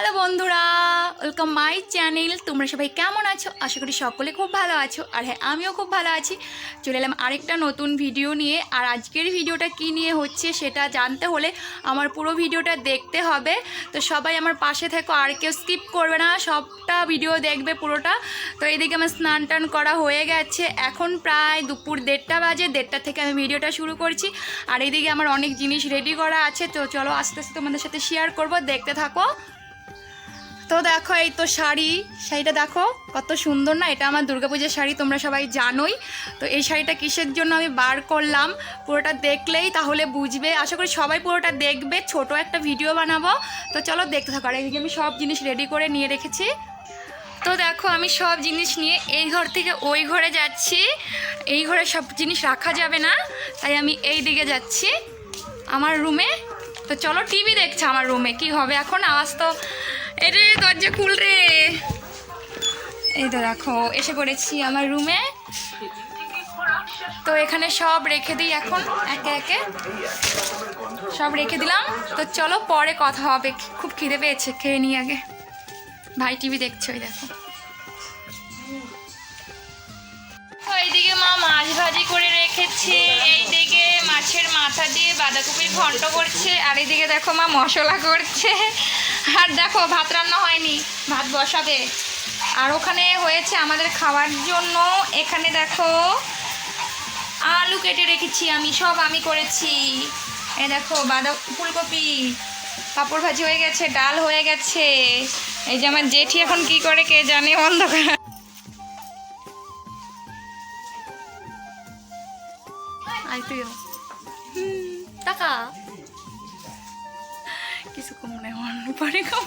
Hello বন্ধুরা welcome my channel তোমরা সবাই কেমন আছো? আশা করি সকলে খুব ভালো আছো। আর হ্যাঁ আমিও খুব ভালো আছি। চলে এলাম আরেকটা নতুন ভিডিও নিয়ে। আর আজকের ভিডিওটা কি নিয়ে হচ্ছে সেটা জানতে হলে আমার পুরো ভিডিওটা দেখতে হবে। তো সবাই আমার পাশে থেকো, আর কেউ স্কিপ করবে না। সবটা ভিডিও দেখবে পুরোটা। তো এইদিকে আমার স্নান টান করা হয়ে গেছে। এখন প্রায় দুপুর দেড়টা বাজে। দেড়টা থেকে আমি ভিডিওটা শুরু করছি। আর এইদিকে আমার অনেক জিনিস রেডি করা আছে। তো চলো আস্তে আস্তে তোমাদের সাথে শেয়ার করব। দেখতে থাকো। তো দেখো, এই তো শাড়ি। শাড়িটা দেখো, কত সুন্দর না? এটা আমার দুর্গাপূজার শাড়ি, তোমরা সবাই জানোই। তো এই শাড়িটা কিসের জন্য আমি বার করলাম? পুরোটা দেখলেই তাহলে বুঝবে। আশা করি সবাই পুরোটা দেখবে। ছোট একটা ভিডিও বানাবো। তো চলো দেখতে থাকো। আর এইদিকে আমি সব জিনিস রেডি করে নিয়ে রেখেছি। তো দেখো, আমি সব জিনিস নিয়ে এই ঘর থেকে ওই ঘরে যাচ্ছি। এই ঘরে সব জিনিস রাখা যাবে না। তাই আমি এই দিকে যাচ্ছি আমার রুমে তো চলো টিভি দেখছে আমার রুমে কি হবে এখন? আওয়াজ তো এই রে দরজা খুল রে। এই তো দেখো, এসে পড়েছি আমার রুমে তো এখানে সব রেখে দিই এখন, একে একে। সব রেখে দিলাম। তো চলো পরে কথা হবে, খুব খিদে পেয়েছে, খেয়ে নিই আগে। ভাই টিভি দেখছে, ওই দেখো। তো এইদিকে মা মাছ ভাজি করে রেখেছে, এইদিকে মাছের মাথা দিয়ে বাঁধাকপির ঘন্ট করছে, আর এইদিকে দেখো মা মশলা করছে। আর দেখো, ভাত রান্না হয়নি, ভাত বসাবে। আর ওখানে হয়েছে আমাদের খাওয়ার জন্য, এখানে দেখো, আলু কেটে রেখেছি আমি, সব আমি করেছি। এ দেখো বাঁধা ফুলকপি, পাঁপড় ভাজি হয়ে গেছে, ডাল হয়ে গেছে। এই যে আমার জেঠি এখন কি করে কে জানে, অন্ধকার। টাকা। কিছু কম নেই আমার পরে খুব।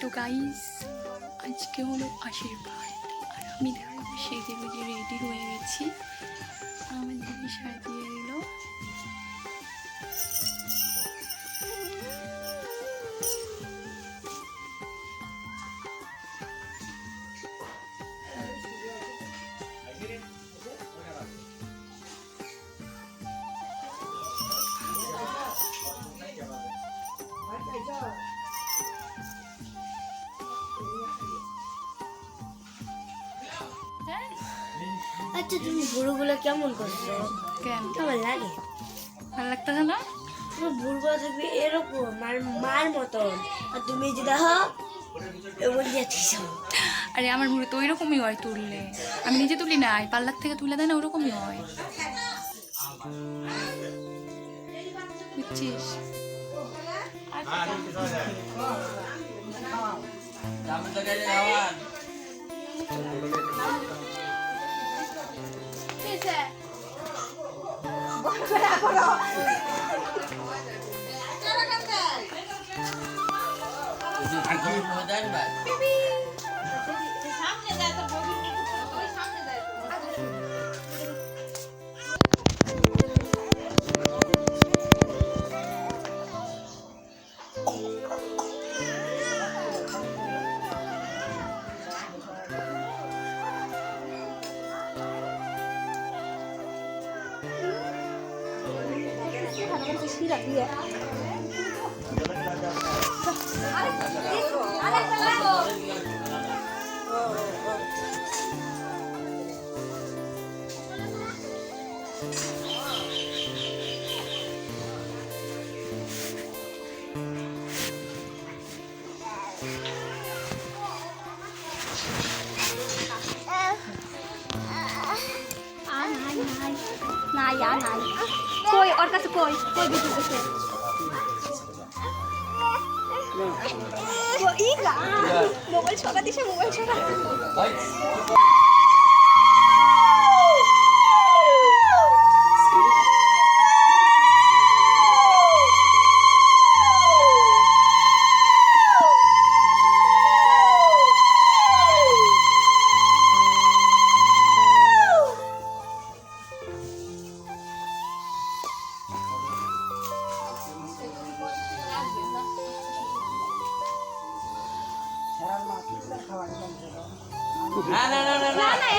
তো গাইস আজকে হলো আশীর্বাদ। আর আমি দেখো সেজে গুজে রেডি হয়ে গেছি। আমার দিদি সাজিয়ে আচ্ছা তুমি বুড়োগুলো কেমন করছ? কেন? কেমন লাগে? ভালো লাগতেছে না? তোমার বুড়োগুলো থাকবে এরকম মার মার মতন। আর তুমি যে দেখো এমন যাচ্ছিস আরে আমার মুড়ে তো ওইরকমই হয় তুললে। আমি নিজে তুলি না এই পার্লার থেকে তুলে দেয় না ওরকমই হয়। বুঝছিস? নাই আর নাই কই ওর কাছে কই? কই বিটু কাছে মোবাইল দিছে মোবাইল ছড়া। না না না না না না